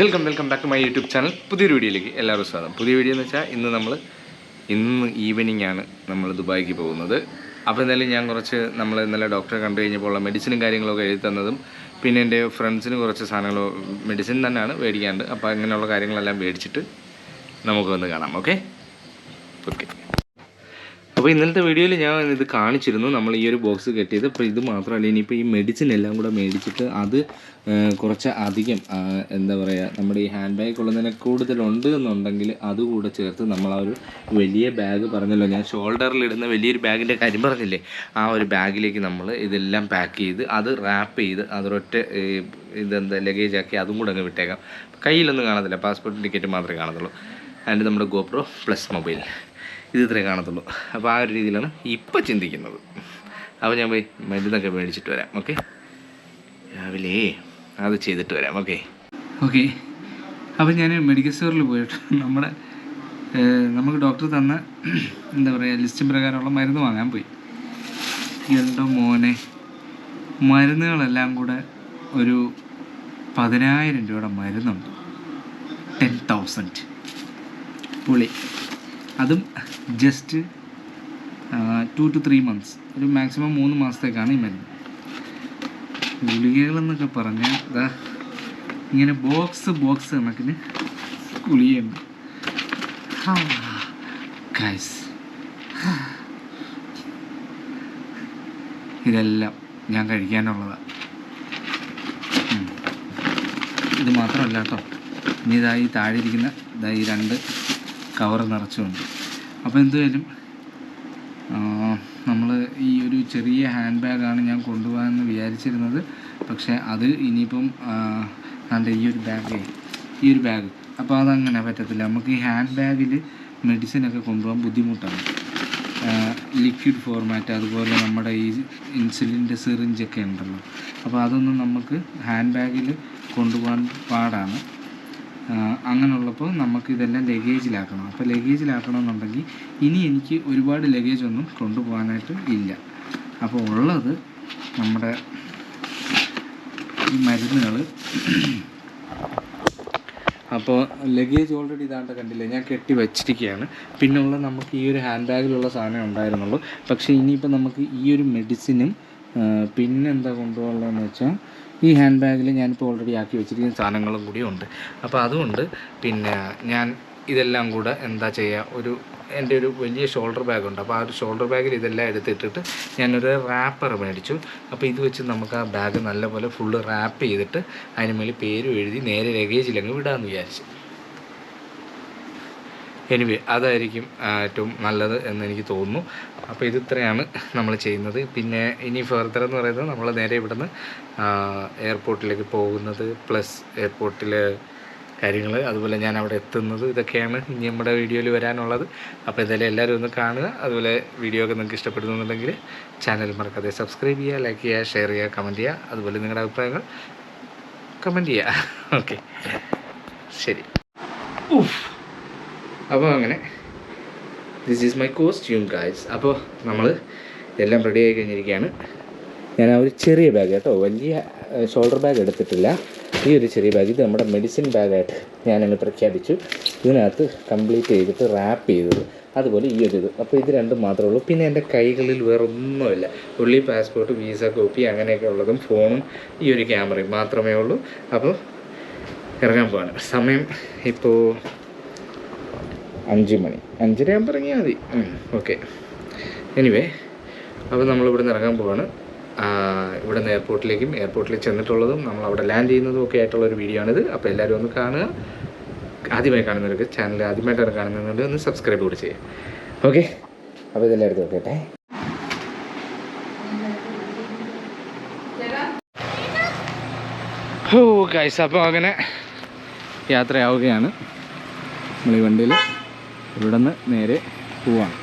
Welcome welcome back to my YouTube channel പുതിയൊരു വീഡിയോയിലേക്ക് എല്ലാവരും സ്വാഗതം. പുതിയ വീഡിയോ എന്ന് വെച്ചാൽ ഇന്ന് നമ്മൾ ഇന്ന് ഈവനിങ് ആണ് നമ്മൾ ദുബായിക്ക് പോകുന്നത്. അപ്പോൾ എന്തായാലും ഞാൻ കുറച്ച് നമ്മൾ ഇന്നലെ ഡോക്ടറെ കണ്ടു കഴിഞ്ഞപ്പോൾ ഉള്ള മെഡിസിനും കാര്യങ്ങളൊക്കെ എഴുതി തന്നതും പിന്നെ എന്റെ ഫ്രണ്ട്സിന് കുറച്ച് സാധനങ്ങൾ മെഡിസിൻ തന്നെയാണ് മേടിക്കാണ്ട്. അപ്പോൾ അങ്ങനെയുള്ള കാര്യങ്ങളെല്ലാം മേടിച്ചിട്ട് നമുക്ക് വന്ന് കാണാം. ഓക്കെ ഓക്കെ അപ്പോൾ ഇന്നലത്തെ വീഡിയോയിൽ ഞാൻ ഇത് കാണിച്ചിരുന്നു. നമ്മൾ ഈ ഒരു ബോക്സ് കെട്ടിയത്. അപ്പോൾ ഇത് മാത്രമല്ല ഇനിയിപ്പോൾ ഈ മെഡിസിൻ എല്ലാം കൂടെ മേടിച്ചിട്ട് അത് കുറച്ച് അധികം എന്താ പറയുക നമ്മുടെ ഈ ഹാൻഡ് ബാഗ് ഉള്ളതിനെ കൂടുതലുണ്ട് എന്നുണ്ടെങ്കിൽ അതുകൂടെ ചേർത്ത് നമ്മൾ ആ ഒരു വലിയ ബാഗ് പറഞ്ഞല്ലോ. ഞാൻ ഷോൾഡറിൽ ഇടുന്ന വലിയൊരു ബാഗിന്റെ കാര്യം പറഞ്ഞില്ലേ? ആ ഒരു ബാഗിലേക്ക് നമ്മൾ ഇതെല്ലാം പാക്ക് ചെയ്ത് അത് റാപ്പ് ചെയ്ത് അതൊരൊറ്റ ഇതെന്താ ലഗേജ് ആക്കി അതും കൂടെ അങ്ങ് വിട്ടേക്കാം. കയ്യിലൊന്നും കാണത്തില്ല. പാസ്പോർട്ട് ടിക്കറ്റ് മാത്രമേ കാണത്തുള്ളൂ. ആൻഡ് നമ്മുടെ ഗോപ്രോ പ്ലസ് മൊബൈൽ ഇത് ഇത്രേ കാണത്തുള്ളൂ. അപ്പോൾ ആ ഒരു രീതിയിലാണ് ഇപ്പോൾ ചിന്തിക്കുന്നത്. അപ്പോൾ ഞാൻ പോയി മരുന്നൊക്കെ മേടിച്ചിട്ട് വരാം ഓക്കെ? രാവിലെ അത് ചെയ്തിട്ട് വരാം ഓക്കെ? ഓക്കെ. അപ്പോൾ ഞാൻ മെഡിക്കൽ സ്റ്റോറിൽ പോയിട്ട് നമ്മുടെ നമുക്ക് ഡോക്ടർ തന്ന എന്താ പറയുക ലിസ്റ്റ് പ്രകാരമുള്ള മരുന്ന് വാങ്ങാൻ പോയി. എന്തോ മോനെ മരുന്നുകളെല്ലാം കൂടെ ഒരു പതിനായിരം രൂപയുടെ മരുന്നുണ്ട്. Ten thousand. പുളി. അതും just two two three months ഒരു മാക്സിമം മൂന്ന് മാസത്തേക്കാണ് ഈ മരുന്ന്. ഗുളികകളെന്നൊക്കെ പറഞ്ഞാൽ ഇതാ ഇങ്ങനെ ബോക്സ് ബോക്സ് കണക്കിന് ഗുളികയുണ്ട്. ഇതെല്ലാം ഞാൻ കഴിക്കാനുള്ളതാണ് ഇത് മാത്രമല്ല കേട്ടോ. ഇനി ഇതായി താഴെ ഇരിക്കുന്ന ഇതായി രണ്ട് കവർ നിറച്ചുകൊണ്ട് അപ്പോൾ എന്തായാലും നമ്മൾ ഈ ഒരു ചെറിയ ഹാൻഡ് ബാഗാണ് ഞാൻ കൊണ്ടുപോകാമെന്ന് വിചാരിച്ചിരുന്നത്. പക്ഷേ അത് ഇനിയിപ്പം അതിന്റെ ഈ ഒരു ബാഗ് ഈ ഒരു ബാഗ് അപ്പോൾ അതങ്ങനെ പറ്റത്തില്ല. നമുക്ക് ഈ ഹാൻഡ് ബാഗിൽ മെഡിസിനൊക്കെ കൊണ്ടുപോകാൻ ബുദ്ധിമുട്ടാണ്. ലിക്വിഡ് ഫോർമാറ്റ് അതുപോലെ നമ്മുടെ ഈ ഇൻസുലിന്റെ സിറിഞ്ചൊക്കെ ഉണ്ടല്ലോ. അപ്പോൾ അതൊന്നും നമുക്ക് ഹാൻഡ് ബാഗിൽ കൊണ്ടുപോകാൻ പാടാണ്. അങ്ങനെയുള്ളപ്പോൾ നമുക്ക് ഇതെല്ലാം ലഗേജിലാക്കണം. അപ്പോൾ ലഗേജിലാക്കണമെന്നുണ്ടെങ്കിൽ ഇനി എനിക്ക് ഒരുപാട് ലഗേജ് ഒന്നും കൊണ്ടുപോകാനായിട്ട് ഇല്ല. അപ്പോൾ ഉള്ളത് നമ്മുടെ ഈ മരുന്നുകൾ അപ്പോൾ ലഗേജ് ഓൾറെഡി ഇതാണ്ട് കണ്ടില്ല ഞാൻ കെട്ടി വെച്ചിരിക്കുകയാണ് പിന്നുള്ള നമുക്ക് ഈ ഒരു ഹാൻഡ് ബാഗിലുള്ള സാധനം ഉണ്ടായിരുന്നുള്ളൂ. പക്ഷേ ഇനിയിപ്പോൾ നമുക്ക് ഈ ഒരു മെഡിസിനും പിന്നെന്താ കൊണ്ടുപോകാനുള്ളതെന്ന് വെച്ചാൽ ഈ ഹാൻഡ് ബാഗിൽ ഞാനിപ്പോൾ ഓൾറെഡി ആക്കി വെച്ചിരിക്കുന്ന സാധനങ്ങളും കൂടി ഉണ്ട്. അപ്പോൾ അതുകൊണ്ട് പിന്നെ ഞാൻ ഇതെല്ലാം കൂടെ എന്താ ചെയ്യുക ഒരു എന്റെ ഒരു വലിയ ഷോൾഡർ ബാഗുണ്ട് അപ്പോൾ ആ ഒരു ഷോൾഡർ ബാഗിൽ ഇതെല്ലാം എടുത്തിട്ടിട്ട് ഞാനൊരു റാപ്പർ മേടിച്ചു. അപ്പോൾ ഇത് വെച്ച് നമുക്ക് ആ ബാഗ് നല്ലപോലെ ഫുള്ള് റാപ്പ് ചെയ്തിട്ട് അതിന് മേളിൽ പേരും എഴുതി നേരെ ലഗേജിലങ്ങ് വിടാമെന്ന് വിചാരിച്ചു. എനിവേ അതായിരിക്കും ഏറ്റവും നല്ലത് എന്ന് എനിക്ക് തോന്നുന്നു. അപ്പോൾ ഇത് ഇത്രയാണ് നമ്മൾ ചെയ്യുന്നത്. പിന്നെ ഇനി ഫെർദർ എന്ന് പറയുന്നത് നമ്മൾ നേരെ ഇവിടുന്ന് എയർപോർട്ടിലേക്ക് പോകുന്നത് പ്ലസ് എയർപോർട്ടിലെ കാര്യങ്ങൾ അതുപോലെ ഞാൻ അവിടെ എത്തുന്നത് ഇതൊക്കെയാണ് ഇനി നമ്മുടെ വീഡിയോയിൽ വരാനുള്ളത്. അപ്പോൾ എന്തായാലും എല്ലാവരും ഒന്ന് കാണുക. അതുപോലെ വീഡിയോ ഒക്കെ നിങ്ങൾക്ക് ഇഷ്ടപ്പെടുന്നുണ്ടെങ്കിൽ ചാനൽ മറക്കാതെ സബ്സ്ക്രൈബ് ചെയ്യുക ലൈക്ക് ചെയ്യുക ഷെയർ ചെയ്യുക കമന്റ് ചെയ്യുക. അതുപോലെ നിങ്ങളുടെ അഭിപ്രായങ്ങൾ കമന്റ് ചെയ്യുക. ഓക്കെ ശരി. ഉഫ്. അപ്പോൾ അങ്ങനെ. This is my costume guys അപ്പോൾ നമ്മൾ എല്ലാം റെഡി ആയി കഴിഞ്ഞിരിക്കുകയാണ്. ഞാൻ ആ ഒരു ചെറിയ ബാഗ് കേട്ടോ വലിയ ഷോൾഡർ ബാഗ് എടുത്തിട്ടില്ല. ഈ ഒരു ചെറിയ ബാഗ് ഇത് നമ്മുടെ മെഡിസിൻ ബാഗായിട്ട് ഞാനങ്ങ് പ്രഖ്യാപിച്ചു. ഇതിനകത്ത് കംപ്ലീറ്റ് ചെയ്തിട്ട് റാപ്പ് ചെയ്തത്. അതുപോലെ ഈ ഒരു ഇത്. അപ്പോൾ ഇത് രണ്ടും മാത്രമേ ഉള്ളൂ. പിന്നെ എന്റെ കൈകളിൽ വേറെ ഒന്നുമില്ല ഉള്ളി പാസ്പോർട്ട് വിസ കോപ്പി അങ്ങനെയൊക്കെ ഉള്ളതും ഫോണും ഈ ഒരു ക്യാമറയും മാത്രമേ ഉള്ളൂ. അപ്പോൾ ഇറങ്ങാൻ പോവാണ്. സമയം ഇപ്പോൾ അഞ്ച് മണി അഞ്ചര ആകുമ്പോൾ ഇറങ്ങിയാൽ മതി ഓക്കെ. എനിവേ അപ്പോൾ നമ്മളിവിടെ ഇറങ്ങാൻ പോവാണ്. ഇവിടെ നിന്ന് എയർപോർട്ടിലേക്കും എയർപോർട്ടിൽ ചെന്നിട്ടുള്ളതും നമ്മൾ അവിടെ ലാൻഡ് ചെയ്യുന്നതും ഒക്കെ ആയിട്ടുള്ള ഒരു വീഡിയോ ആണിത്. അപ്പോൾ എല്ലാവരും ഒന്ന് കാണുക. ആദ്യമായി കാണുന്നവർക്ക് ചാനൽ ആദ്യമായിട്ടാണ് കാണുന്നതുകൊണ്ട് ഒന്ന് സബ്സ്ക്രൈബ് കൂടി ചെയ്യാം ഓക്കെ അപ്പോൾ ഇതെല്ലാം എടുത്ത് നോക്കട്ടെ ഓ ഗൈസ് അപ്പോൾ അങ്ങനെ യാത്രയാവുകയാണ്. നമ്മൾ ഈ വണ്ടിയിൽ. ഇവിടെ നിന്ന് നേരെ പോവാണ്.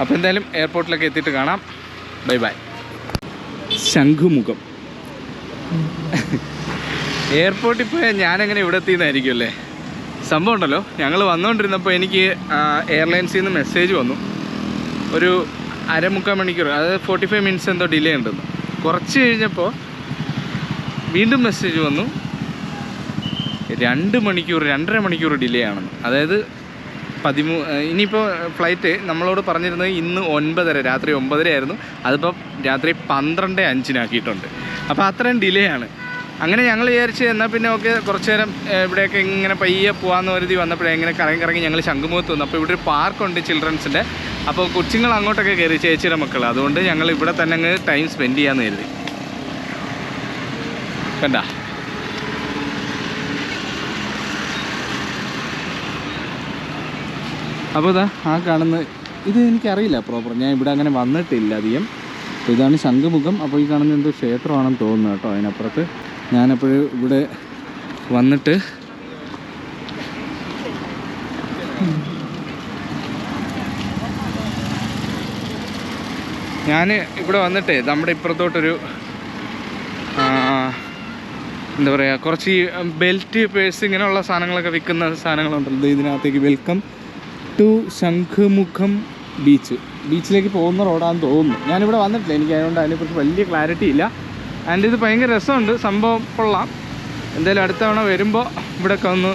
അപ്പോൾ എന്തായാലും എയർപോർട്ടിലേക്ക് എത്തിയിട്ട് കാണാം. Bye bye Shanghumukham. എയർപോർട്ടിൽ പോയാൽ ഞാനെങ്ങനെ ഇവിടെ എത്തിയെന്നായിരിക്കും അല്ലേ? സംഭവം ഉണ്ടല്ലോ. ഞങ്ങൾ വന്നുകൊണ്ടിരുന്നപ്പോൾ എനിക്ക് എയർലൈൻസിൽ നിന്ന് മെസ്സേജ് വന്നു. ഒരു അരമുക്കാൽ മണിക്കൂർ അതായത് ഫോർട്ടി ഫൈവ് മിനിറ്റ്സ് എന്തോ ഡിലേ ഉണ്ടെന്ന്. കുറച്ച് കഴിഞ്ഞപ്പോൾ വീണ്ടും മെസ്സേജ് വന്നു. രണ്ട് മണിക്കൂർ രണ്ടര മണിക്കൂർ ഡിലേ ആണെന്ന്. അതായത് പതിമൂ ഇനിയിപ്പോൾ ഫ്ലൈറ്റ് നമ്മളോട് പറഞ്ഞിരുന്നത് ഇന്ന് ഒൻപതര രാത്രി ഒമ്പതര ആയിരുന്നു അതിപ്പോൾ രാത്രി പന്ത്രണ്ട് അഞ്ചിനാക്കിയിട്ടുണ്ട്. അപ്പോൾ അത്രയും ഡിലേ ആണ്. അങ്ങനെ ഞങ്ങൾ വിചാരിച്ച് എന്നാൽ പിന്നെ ഓക്കെ കുറച്ച് നേരം ഇവിടെയൊക്കെ ഇങ്ങനെ പയ്യെ പോകാമെന്ന് കരുതി വന്നപ്പോഴേ ഇങ്ങനെ കറങ്ങി കറങ്ങി ഞങ്ങൾ ശംഖുമുഖത്ത് വന്നു. അപ്പോൾ ഇവിടെ ഒരു പാർക്കുണ്ട് ചിൽഡ്രൻസിന്റെ അപ്പോൾ കൊച്ചുങ്ങൾ അങ്ങോട്ടൊക്കെ കയറി ചേച്ചിയുടെ മക്കൾ അതുകൊണ്ട് ഞങ്ങൾ ഇവിടെ തന്നെ അങ്ങ് ടൈം സ്പെൻഡ് ചെയ്യാമെന്ന് കരുതി. കണ്ട? അപ്പോൾ ഇതാ ആ കാണുന്ന ഇത് എനിക്കറിയില്ല പ്രോപ്പർ ഞാൻ ഇവിടെ അങ്ങനെ വന്നിട്ടില്ല അധികം. അപ്പോൾ ഇതാണ് ശംഖുമുഖം. അപ്പോൾ ഈ കാണുന്ന എന്തോ ക്ഷേത്രമാണെന്ന് തോന്നുന്നു കേട്ടോ അതിനപ്പുറത്ത്. ഞാനപ്പോഴും ഇവിടെ വന്നിട്ട് ഞാൻ ഇവിടെ വന്നിട്ട് നമ്മുടെ ഇപ്പുറത്തോട്ടൊരു എന്താ പറയുക കുറച്ച് ബെൽറ്റ് പേഴ്സ് ഇങ്ങനെയുള്ള സാധനങ്ങളൊക്കെ വിൽക്കുന്ന സാധനങ്ങളുണ്ടല്ലോ. ഇതിനകത്തേക്ക് വെൽക്കം ടു ശംഖുമുഖം ബീച്ച്. ബീച്ചിലേക്ക് പോകുന്ന റോഡാണെന്ന് തോന്നുന്നു. ഞാനിവിടെ വന്നിട്ടില്ല. എനിക്ക് അതുകൊണ്ട് അതിനെക്കുറിച്ച് വലിയ ക്ലാരിറ്റി ഇല്ല. ആൻഡ് ഇത് ഭയങ്കര രസമുണ്ട്. സംഭവം കൊള്ളാം. എന്തായാലും അടുത്ത തവണ വരുമ്പോൾ ഇവിടെയൊക്കെ ഒന്ന്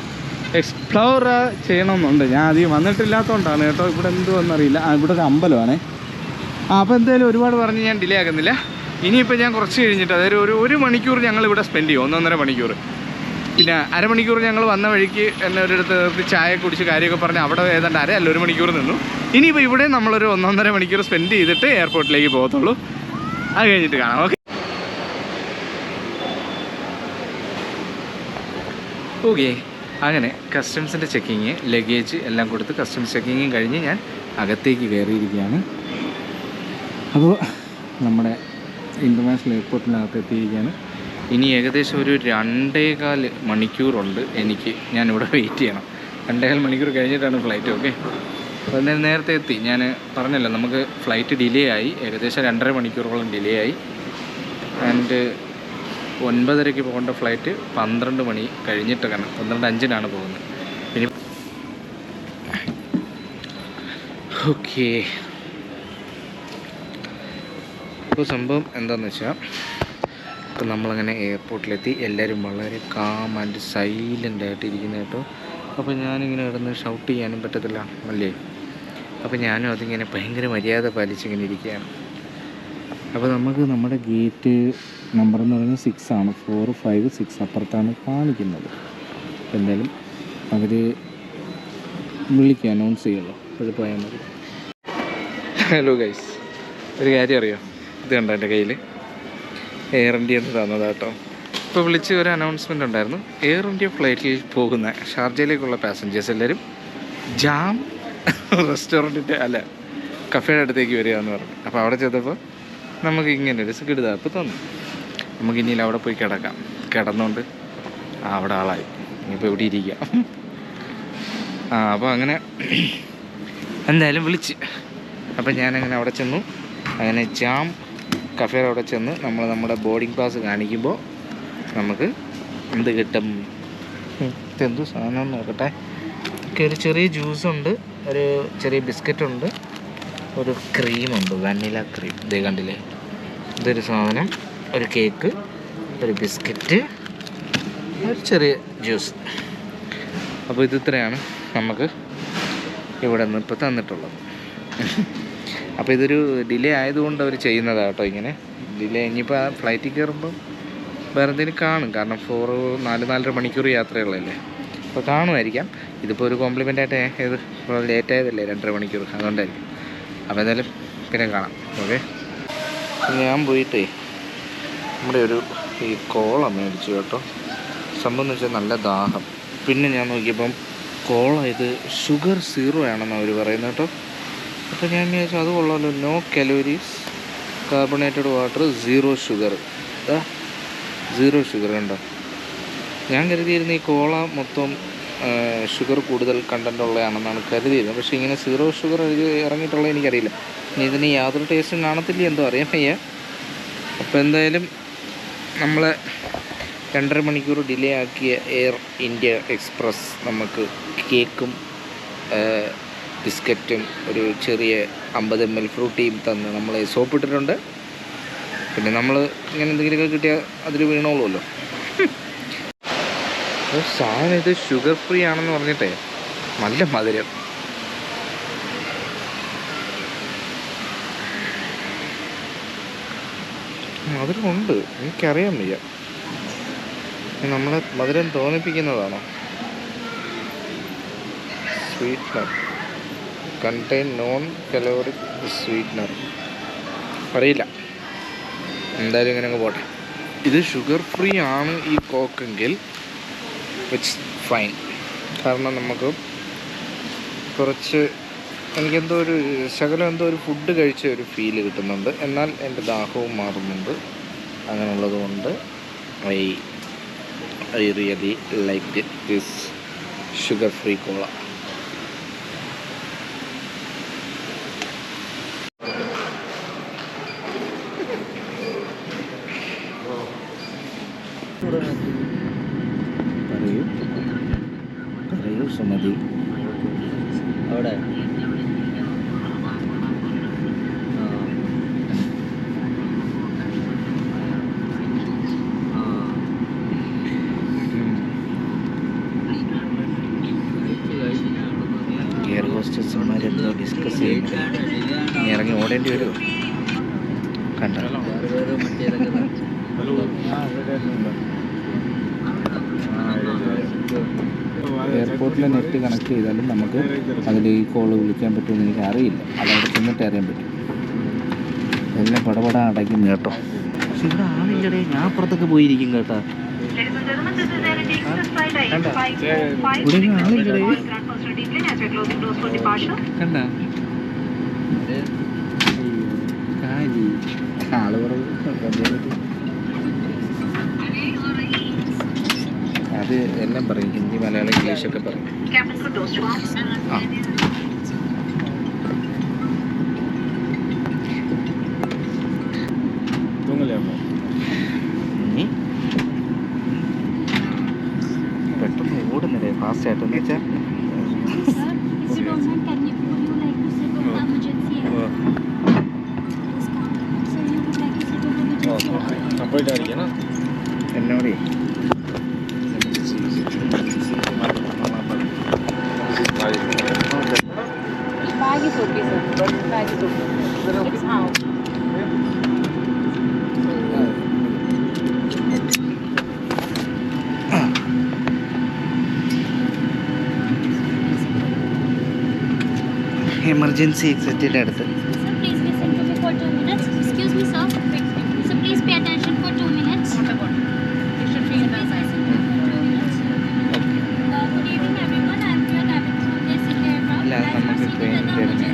എക്സ്പ്ലോർ ചെയ്യണമെന്നുണ്ട്. ഞാൻ അധികം വന്നിട്ടില്ലാത്തതുകൊണ്ടാണ് കേട്ടോ. ഇവിടെ എന്തുവെന്നറിയില്ല ഇവിടെ ഒരു അമ്പലമാണേ. ആ അപ്പോൾ എന്തായാലും ഒരുപാട് പറഞ്ഞ് ഞാൻ ഡിലേ ആക്കുന്നില്ല. ഇനിയിപ്പോൾ ഞാൻ കുറച്ച് കഴിഞ്ഞിട്ട് അതായത് ഒരു ഒരു മണിക്കൂർ ഞങ്ങൾ ഇവിടെ സ്പെൻഡ് ചെയ്യും. ഒന്നൊന്നര മണിക്കൂർ. പിന്നെ അരമണിക്കൂർ ഞങ്ങൾ വന്ന വഴിക്ക് എന്നെ ഒരിടത്ത് നിർത്തി ചായ കുടിച്ച് കാര്യമൊക്കെ പറഞ്ഞ് അവിടെ ഏതാണ്ട് അര അല്ല ഒരു മണിക്കൂർ നിന്നു. ഇനിയിപ്പോൾ ഇവിടെ നമ്മളൊരു ഒന്നൊന്നര മണിക്കൂർ സ്പെൻഡ് ചെയ്തിട്ട് എയർപോർട്ടിലേക്ക് പോകത്തുള്ളൂ. അത് കഴിഞ്ഞിട്ട് കാണാം. ഓക്കെ ഓക്കെ അങ്ങനെ കസ്റ്റംസിന്റെ ചെക്കിങ് ലഗേജ് എല്ലാം കൊടുത്ത് കസ്റ്റംസ് ചെക്കിങ്ങും കഴിഞ്ഞ് ഞാൻ അകത്തേക്ക് കയറിയിരിക്കുകയാണ്. അപ്പോൾ നമ്മുടെ ഇന്റർനാഷണൽ എയർപോർട്ടിനകത്ത് എത്തിയിരിക്കുകയാണ്. ഇനി ഏകദേശം ഒരു രണ്ടേകാൽ മണിക്കൂറുണ്ട് എനിക്ക് ഞാനിവിടെ വെയിറ്റ് ചെയ്യണം. രണ്ടേകാൽ മണിക്കൂർ കഴിഞ്ഞിട്ടാണ് ഫ്ലൈറ്റ് ഓക്കെ അപ്പോൾ എന്തായാലും നേരത്തെ എത്തി. ഞാൻ പറഞ്ഞല്ലോ നമുക്ക് ഫ്ലൈറ്റ് ഡിലേ ആയി. ഏകദേശം രണ്ടര മണിക്കൂറോളം ഡിലേ ആയി. ആൻഡ് ഒൻപതരയ്ക്ക് പോകേണ്ട ഫ്ലൈറ്റ് പന്ത്രണ്ട് മണി കഴിഞ്ഞിട്ടൊക്കെയാണ്. പന്ത്രണ്ട് അഞ്ചിനാണ് പോകുന്നത്. പിന്നെ ഓക്കേ ഇപ്പോൾ സംഭവം എന്താണെന്ന് വെച്ചാൽ ഇപ്പം നമ്മളങ്ങനെ എയർപോർട്ടിലെത്തി എല്ലാവരും വളരെ കാം ആൻഡ് സൈലന്റ് ആയിട്ട് ഇരിക്കുന്ന കേട്ടോ. അപ്പോൾ ഞാനിങ്ങനെ കിടന്ന് ഷൗട്ട് ചെയ്യാനും പറ്റത്തില്ല അല്ലേ? അപ്പോൾ ഞാനും അതിങ്ങനെ ഭയങ്കര മര്യാദ പാലിച്ചിങ്ങനെ ഇരിക്കുകയാണ്. അപ്പോൾ നമുക്ക് നമ്മുടെ ഗേറ്റ് നമ്പർ എന്ന് പറയുന്നത് സിക്സ് ആണ്. ഫോർ ഫൈവ് സിക്സ് അപ്പുറത്താണ് കാണിക്കുന്നത്. എന്തായാലും അവർ വിളിക്കുക അനൗൺസ് ചെയ്യുള്ളൂ. അപ്പോൾ പോയാൽ മതി. ഹലോ ഗൈസ് ഒരു കാര്യം അറിയോ? ഇത് കണ്ടോ എന്റെ കയ്യിൽ എയർ ഇന്ത്യ എന്ന് തന്നത് കേട്ടോ. ഇപ്പോൾ വിളിച്ച് ഒരു അനൗൺസ്മെന്റ് ഉണ്ടായിരുന്നു. എയർ ഇന്ത്യ ഫ്ലൈറ്റിൽ പോകുന്ന ഷാർജയിലേക്കുള്ള പാസഞ്ചേഴ്സ് എല്ലാവരും ജാം റെസ്റ്റോറന്റിന്റെ അല്ല കഫേയുടെ അടുത്തേക്ക് വരിക എന്ന് പറഞ്ഞു. അപ്പോൾ അവിടെ ചെന്നപ്പോൾ നമുക്ക് ഇങ്ങനെ ഒരു സിഗിടുതാപ്പ് തന്നു. നമുക്ക് ഇനിയിൽ അവിടെ പോയി കിടക്കാം. കിടന്നുകൊണ്ട് അവിടെ ആളായി. ഇനിയിപ്പോൾ ഇവിടെ ഇരിക്കാം. ആ അപ്പോൾ അങ്ങനെ എന്തായാലും വിളിച്ച്. അപ്പം ഞാനങ്ങനെ അവിടെ ചെന്നു. അങ്ങനെ ജാം കഫേയുടെ അവിടെ ചെന്ന് നമ്മൾ നമ്മുടെ ബോർഡിംഗ് പാസ് കാണിക്കുമ്പോൾ നമുക്ക് എന്ത് കിട്ടും? ഇതെന്തു സാധനം നോക്കട്ടെ. ഒക്കെ ഒരു ചെറിയ ജ്യൂസുണ്ട് ഒരു ചെറിയ ബിസ്ക്കറ്റ് ഉണ്ട് ഒരു ക്രീമുണ്ട് വനില ക്രീം ഇതേ കണ്ടില്ലേ? ഇതൊരു സാധനം ഒരു കേക്ക് ഒരു ബിസ്ക്കറ്റ് ഒരു ചെറിയ ജ്യൂസ് അപ്പോൾ ഇത് ഇത്രയാണ് നമുക്ക് ഇവിടെ നിന്ന് ഇപ്പോൾ തന്നിട്ടുള്ളത്. അപ്പോൾ ഇതൊരു ഡിലേ ആയതുകൊണ്ട് അവർ ചെയ്യുന്നതാണ് കേട്ടോ ഇങ്ങനെ. ഡിലേ ഇനിയിപ്പോൾ ആ ഫ്ലൈറ്റിൽ കയറുമ്പം വേറെ എന്തെങ്കിലും കാണും. കാരണം ഫോർ നാല് നാലര മണിക്കൂർ യാത്രയുള്ളതല്ലേ. അപ്പോൾ കാണുമായിരിക്കാം. ഇതിപ്പോൾ ഒരു കോംപ്ലിമെന്റ് ആയിട്ട് ഏത്? ലേറ്റ് ആയതല്ലേ രണ്ടര മണിക്കൂർ. അതുകൊണ്ടായിരിക്കും. അപ്പോൾ എന്തായാലും പിന്നെ കാണാം. ഓക്കെ ഞാൻ പോയിട്ട് നമ്മുടെ ഒരു ഈ കോള മേടിച്ചു കേട്ടോ. സംഭവം എന്ന് വെച്ചാൽ നല്ല ദാഹം. പിന്നെ ഞാൻ നോക്കിയപ്പം കോള ഇത് ഷുഗർ സീറോ ആണെന്ന് അവർ പറയുന്നത് കേട്ടോ. അപ്പോൾ ഞാൻ വിചാരിച്ചു അത് കൊള്ളാമല്ലോ no calories carbonated water zero sugar zero sugar കണ്ടോ? ഞാൻ കരുതിയിരുന്ന ഈ കോള മൊത്തം ഷുഗർ കൂടുതൽ കണ്ടന്റ് ഉള്ളതാണെന്നാണ് കരുതിയിരുന്നത്. പക്ഷേ ഇങ്ങനെ സീറോ ഷുഗർ ഇറങ്ങിയിട്ടുള്ളത് എനിക്കറിയില്ല. ഇനി ഇതിന് യാതൊരു ടേസ്റ്റും കാണത്തില്ല എന്തോ അറിയാൻ വയ്യ. അപ്പോൾ എന്തായാലും നമ്മൾ രണ്ടര മണിക്കൂർ ഡിലേ ആക്കിയ എയർ ഇന്ത്യ എക്സ്പ്രസ് നമുക്ക് കേക്കും. ബിസ്ക്കറ്റും ഒരു ചെറിയ അമ്പത് എം എൽ ഫ്രൂട്ടിയും തന്ന് സോപ്പ് ഇട്ടിട്ടുണ്ട്. പിന്നെ നമ്മൾ ഇങ്ങനെ എന്തെങ്കിലുമൊക്കെ കിട്ടിയാൽ അതിൽ വീണോളുമല്ലോ. സാധനം ഇത് ഷുഗർ ഫ്രീ ആണെന്ന് പറഞ്ഞിട്ടേ. നല്ല മധുരം. മധുരമുണ്ട്. എനിക്കറിയാൻ വയ്യ. നമ്മളെ മധുരം തോന്നിപ്പിക്കുന്നതാണോ? Sweetener contain non caloric sweetener അറിയില്ല. എന്തായാലും ഇങ്ങനെ അങ്ങ് പോട്ടെ. ഇത് ഷുഗർ ഫ്രീ ആണ് ഈ കോക്കെങ്കിൽ ഇറ്റ്സ് ഫൈൻ കാരണം നമുക്ക് കുറച്ച് എനിക്കെന്തോ ഒരു ശകലം എന്തോ ഒരു ഫുഡ് കഴിച്ച ഒരു ഫീൽ കിട്ടുന്നുണ്ട്. എന്നാൽ എന്റെ ദാഹവും മാറുന്നുണ്ട്. അങ്ങനെയുള്ളത് കൊണ്ട് I I really like this sugar free cola പറയൂ പറയൂ സുമതി. അവിടെ എയർ ഹോസ്റ്റസ്മാരെന്തോ ഡിസ്കസ് ചെയ്യുന്നു ഇനി ഇറങ്ങി ഓടേണ്ടി വരുമോ കണ്ട എയർപോർട്ടിലെ നെറ്റ് കണക്ട് ചെയ്താലും നമുക്ക് അതിൽ ഈ കോൾ വിളിക്കാൻ പറ്റുമെന്ന് എനിക്ക് അറിയില്ല. അതവിടെ ചെന്നിട്ട് അറിയാൻ പറ്റും. എല്ലാം പടപട അടയ്ക്കുന്നു കേട്ടോ. പക്ഷെ ഇവിടെ ആളില്ലടേ ഞാൻ അപ്പുറത്തൊക്കെ പോയിരിക്കും കേട്ടോ. Ladies and gentlemen, this is Air India Express flight Kanda. IH545 ഇവിടെ ഒന്നും ആളില്ലടേ. Grand Coastal Deeply as we're closing doors for departure. കണ്ട? ആൾ കുറവ് അത് എല്ലാം പറയും. ഹിന്ദി മലയാളം ഇംഗ്ലീഷൊക്കെ പറയും. Exit? എന്നോടേ okay, sir. But bag is okay. It's how. Emergency എക്സിറ്റിന്റെ അടുത്ത് thing.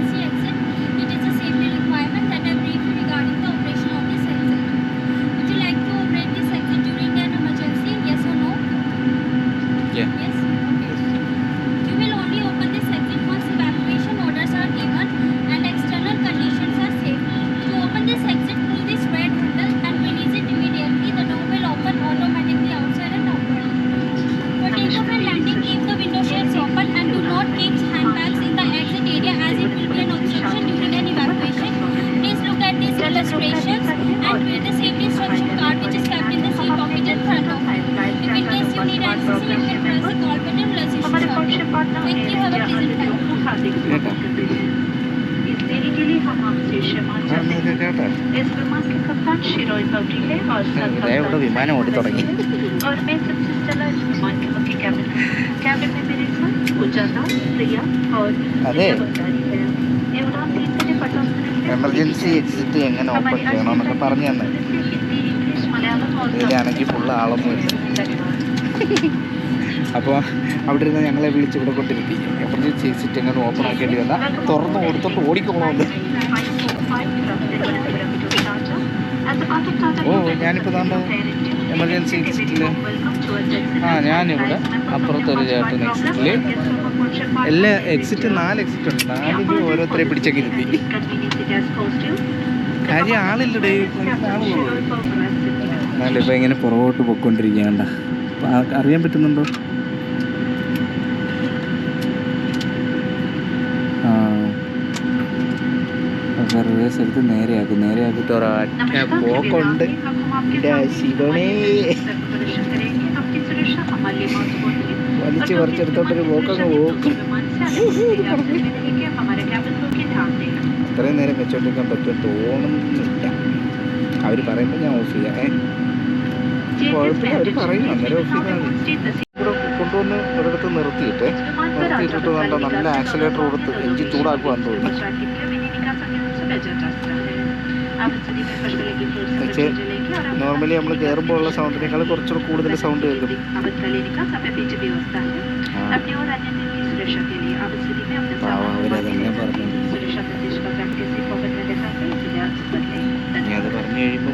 इस देरी के लिए हम आपसे क्षमा चाहते हैं കേട്ടോ इस विमान के कप्तान शिरोई पवरी है और साथ ഇതേ ഇവിടെ വിമാനം ഓടി തുടങ്ങി और मैं सबसे चला इस विमान के मुख्य कैबिन कैबिन में मेरे साथ उजाला प्रिया और अरे। दिव्या भंडारी है ये उड़ान तीन बजे पचास मिनट में എമർജൻസി എക്സിറ്റ് എങ്ങനെ ഓപ്പൺ ചെയ്യണമെന്നൊക്കെ പറഞ്ഞു തന്നെ हिंदी इंग्लिश मलयालम और ഇതിലാണെങ്കിൽ ഫുള്ള് ആളൊന്നുമില്ല അപ്പോൾ അവിടെ ഇരുന്ന് ഞങ്ങളെ വിളിച്ച് ഇവിടെ കൊണ്ടിരുത്തി. എമർജൻസി എക്സിറ്റ് എങ്ങനെ ഓപ്പൺ ആക്കേണ്ടി വന്നാൽ തുറന്ന് കൊടുത്തോട്ട് ഓടിക്കോളാം ഓ ഞാനിപ്പോൾ താണ്ട എമർജൻസി എക്സിറ്റിൽ ആ ഞാനിവിടെ അപ്പുറത്തൊരു ചേട്ടൻ എക്സിറ്റിൽ എല്ലാ എക്സിറ്റ് നാല് എക്സിറ്റ് ഉണ്ട്. നാലിലും ഓരോരുത്തരെ പിടിച്ചൊക്കെ ഇരുത്തി. കാര്യം ആളില്ലടേ ഇപ്പോൾ ഇങ്ങനെ പുറകോട്ട് പൊയ്ക്കൊണ്ടിരിക്കുകയാണ്ട. അറിയാൻ പറ്റുന്നുണ്ടോ? ആ. റിവേഴ്സ് എടുത്ത് നേരെയാക്കും നേരെയാക്കിയിട്ട് ഒരൊറ്റ പോക്കുണ്ട്. വലിച്ചു പറിച്ചെടുത്തോണ്ടൊരു പോക്കങ്ങ് പോക്കും അത്രയും നേരം വെച്ചോണ്ടിരിക്കാൻ പറ്റും തോന്നുന്നില്ല. അവർ പറയുമ്പോൾ ഞാൻ ഓഫ് ചെയ്യാം. ഏ? കൊണ്ടുവന്ന് ഒരിടത്ത് നിർത്തിയിട്ട് നിർത്തിയിട്ടിട്ട് നല്ല നല്ല ആക്സിലേറ്റർ കൊടുത്ത് എഞ്ചിൻ ചൂടാക്കുവാൻ തോന്നുന്നു നോർമലി നമ്മൾ കയറുമ്പോൾ ഉള്ള സൗണ്ടിനേക്കാൾ കുറച്ചുകൂടെ കൂടുതൽ സൗണ്ട് കേൾക്കും പറഞ്ഞു ഇനി അത് പറഞ്ഞു കഴിയുമ്പോൾ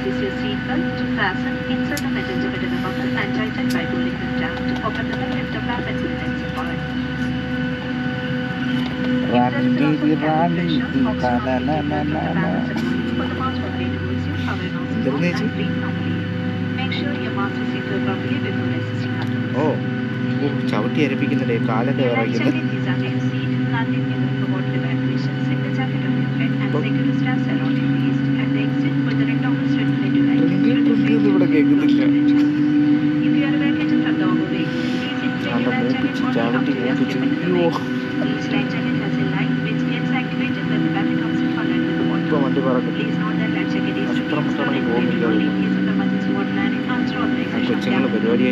is your seatbelt to fasten insert the divider the buckle and tighten by pulling them down to open the lift of flap and ചേച്ചി? Make sure your mask is secured properly before assisting others. ഓ ചവിട്ടി അരപ്പിക്കുന്നുണ്ട് കാലൊക്കെ Your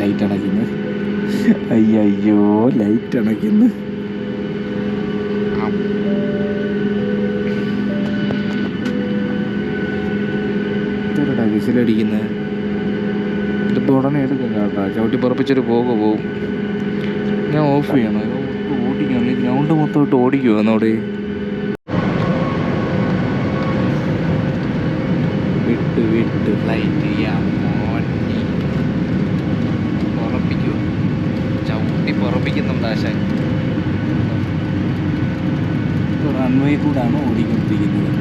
light അണയ്ക്കുന്നു. അയ്യോ light അണയ്ക്കുന്നു. ഇതൊരുടാ ഇതിപ്പോൾ ഉടനെ എടുക്കും കേട്ടോ ചവിട്ടി പറപ്പിച്ചൊരു പോക പോവും. ഞാൻ ഓഫ് ചെയ്യണം. ഓടിക്കണം ഗ്രൗണ്ട് മൊത്തമായിട്ട് ഓടിക്കുമോ എന്നോട്? വിട്ട് വിട്ട് ഫ്ലൈറ്റ് ചെയ്യാം. കൂടാണ് ഓടിക്കൊണ്ടിരിക്കുന്നത്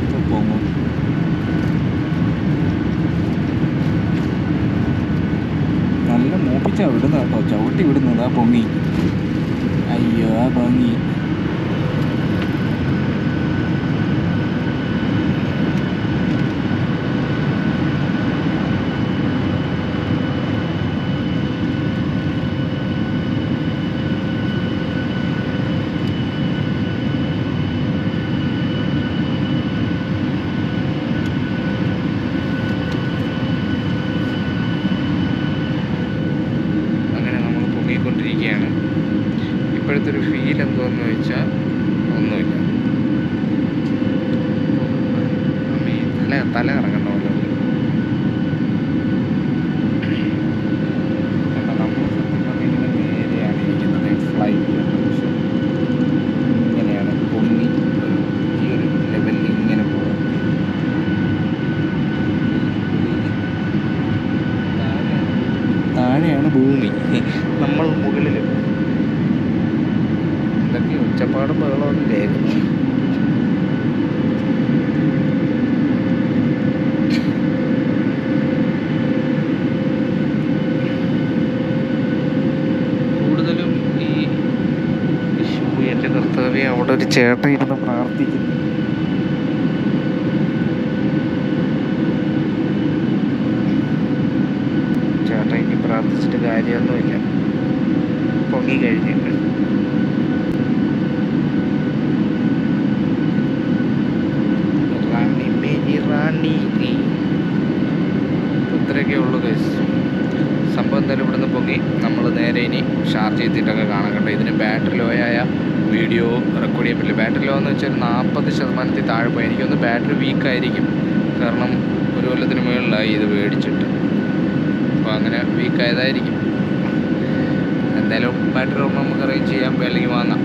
ഇപ്പൊ പോങ്ങും നല്ല മൂപ്പിച്ചാ വിടുന്ന കേട്ടോ ചവിട്ടി വിടുന്നത് ആ പൊങ്ങി. അയ്യോ ആ പൊങ്ങി അങ്ങനെ നമ്മൾ പൊങ്ങിക്കൊണ്ടിരിക്കുകയാണ് ഇപ്പോഴത്തെ ഒരു ഫീൽ എന്തോന്ന് വെച്ചാൽ ഒന്നുമില്ല അമ്മേ, തല കറങ്ങുന്ന പോലെ ഉണ്ട്. കണ്ടോ, നമ്മൾ സത്യം പറഞ്ഞാൽ ഇങ്ങനെ നേരെയാണ് ഇരിക്കുന്നത് ഫ്ലൈറ്റ് പക്ഷെ ഇങ്ങനെയാണ് പൊങ്ങി ഒരു ഈ ഒരു ലെവലിൽ ഇങ്ങനെ പോകും താഴെയാണ് ഭൂമി നമ്മൾ മുകളിൽ എന്തൊക്കെ ഒച്ചപ്പാടും ബഹളമൊന്നും കേൾക്കുന്നു കൂടുതലും ഈ ഷൂ എന്റെ കർത്താവ്യ അവിടെ ഒരു ചേട്ടൻ ഇരുന്ന് പ്രാർത്ഥിക്കുന്നു ചേട്ടൻ ഇനി പ്രാർത്ഥിച്ചിട്ട് കാര്യമൊന്നുമില്ല പൊങ്ങി കഴിഞ്ഞ് റാണി മേരി റാണി നീ ഇത്രയൊക്കെ ഉള്ളൂ ഗൈസ് സംഭവം എന്തായാലും ഇവിടുന്ന് പൊങ്ങി നമ്മൾ നേരെ ഇനി ഷാർജ് ചെയ്തിട്ടൊക്കെ കാണാൻ കേട്ടോ ഇതിന് ബാറ്ററി ലോ ആയ വീഡിയോ റെക്കോർഡ് ചെയ്യാൻ പറ്റില്ല ബാറ്ററി ലോ എന്ന് വെച്ചാൽ നാൽപ്പത് ശതമാനത്തിൽ താഴെ പോയി എനിക്കൊന്ന് ബാറ്ററി വീക്കായിരിക്കും കാരണം ഒരു കൊല്ലത്തിന് മുകളിലായി ഇത് മേടിച്ചിട്ട് അപ്പോൾ അങ്ങനെ വീക്കായതായിരിക്കും എന്തായാലും ബാറ്ററി ഓർമ്മ നമുക്ക് അറേഞ്ച് ചെയ്യാം അല്ലെങ്കിൽ വാങ്ങാം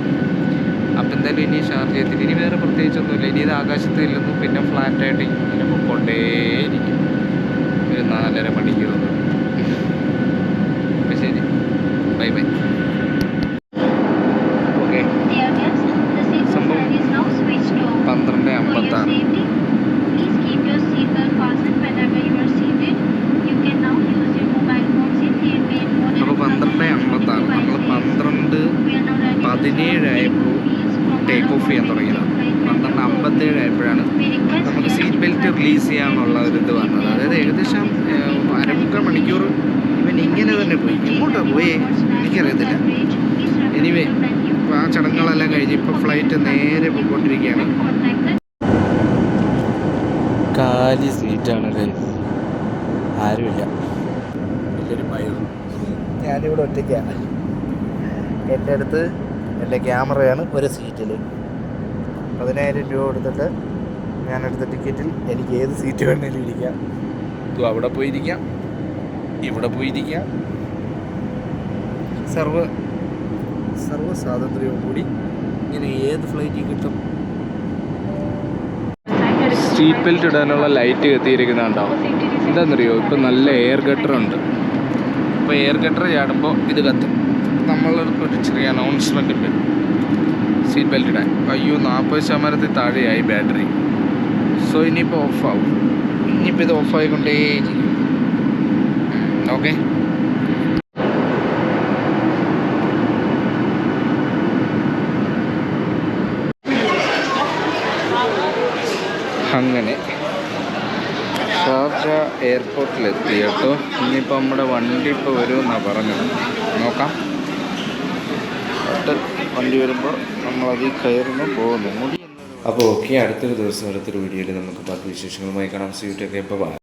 അപ്പം എന്തായാലും ഇനി ചാർജ് ചെയ്തിട്ട് ഇനി വേറെ പ്രത്യേകിച്ചൊന്നുമില്ല. ഇനി ഇത് ആകാശത്ത് ഇല്ലെന്നും പിന്നെ ഫ്ലാറ്റായിട്ട് ഇങ്ങനെ പൊക്കോണ്ടേയിരിക്കും. ഒരു നാലര മണിക്കൂർ അപ്പം ശരി bye bye okay Dear guests, the seat സംഭവം sign is now switched off. പന്ത്രണ്ട് For your അമ്പത്താറ് safety, please keep your seatbelt fastened whenever you are seated. You can now use your mobile phones in airplane mode. and അപ്പോൾ പന്ത്രണ്ട് other അമ്പത്താറ് നമ്മൾ devices. പന്ത്രണ്ട് We are now ready to പതിനേഴായപ്പോൾ take off ചെയ്യാൻ തുടങ്ങിയത് പന്ത്രണ്ട് അമ്പത്തേഴ് ആയപ്പോഴാണ് നമുക്ക് സീറ്റ് ബെൽറ്റ് റിലീസ് ചെയ്യാനുള്ള ഒരു ഇത് വന്നത് അതായത് ഏകദേശം ഏഹ്, അരമുക്കാൽ മണിക്കൂർ ഇവൻ ഇങ്ങനെ തന്നെ പോയി എങ്ങോട്ടാ പോയേ എനിക്കറിയത്തില്ല എനിവേ അപ്പോൾ ആ ചടങ്ങുകളെല്ലാം കഴിഞ്ഞ് ഇപ്പോൾ ഫ്ലൈറ്റ് നേരെ പോയിക്കൊണ്ടിരിക്കുകയാണ്. കാലി സീറ്റാണ് ആരുമില്ല. ഞാനിവിടെ ഒറ്റയ്ക്കാണ് എന്റെ അടുത്ത് എന്റെ ക്യാമറയാണ് ഒരു സീറ്റിൽ പതിനായിരം രൂപ കൊടുത്തിട്ട് ഞാനെടുത്ത ടിക്കറ്റിൽ എനിക്ക് ഏത് സീറ്റ് വേണമെങ്കിലും ഇരിക്കാം. ഇതും അവിടെ പോയിരിക്കാം. ഇവിടെ പോയിരിക്കാം. സർവ സർവ സ്വാതന്ത്ര്യവും കൂടി ഇങ്ങനെ ഏത് ഫ്ലൈറ്റിൽ കിട്ടും? സീറ്റ് ബെൽറ്റ് ഇടാനുള്ള ലൈറ്റ് കത്തിയിരിക്കുന്നുണ്ടോ? എന്താണെന്നറിയോ ഇപ്പം നല്ല എയർ ഗട്ടർ ഉണ്ട്. അപ്പോൾ എയർ ഗട്ടർ ചാടുമ്പോൾ ഇത് കത്തും. നമ്മളെടുത്ത് ഒരു ചെറിയ അനൗൺസ്മെന്റ് ഉണ്ട്. സീറ്റ് ബെൽറ്റ് ഇടാൻ. അയ്യോ നാൽപ്പത് ശതമാനത്തിൽ താഴെയായി ബാറ്ററി സോ ഇനിയിപ്പോൾ ഓഫാവും ഇനിയിപ്പോൾ ഇത് ഓഫായിക്കൊണ്ടേ ഓക്കെ അങ്ങനെ. ഷാർജ എയർപോർട്ടിലെത്തി കേട്ടോ ഇനിയിപ്പോൾ നമ്മുടെ വണ്ടി ഇപ്പോൾ വരുമെന്നാണ് പറഞ്ഞത്. നോക്കാം. വണ്ടി വരുമ്പോൾ നമ്മളതിൽ കയറുന്നു പോകുന്നു. അപ്പോൾ ഓക്കെ അടുത്തൊരു ദിവസം അടുത്തൊരു വീഡിയോയിൽ നമുക്ക് ബാക്കി വിശേഷങ്ങളുമായി കാണാം. സീറ്റൊക്കെ ഇപ്പോൾ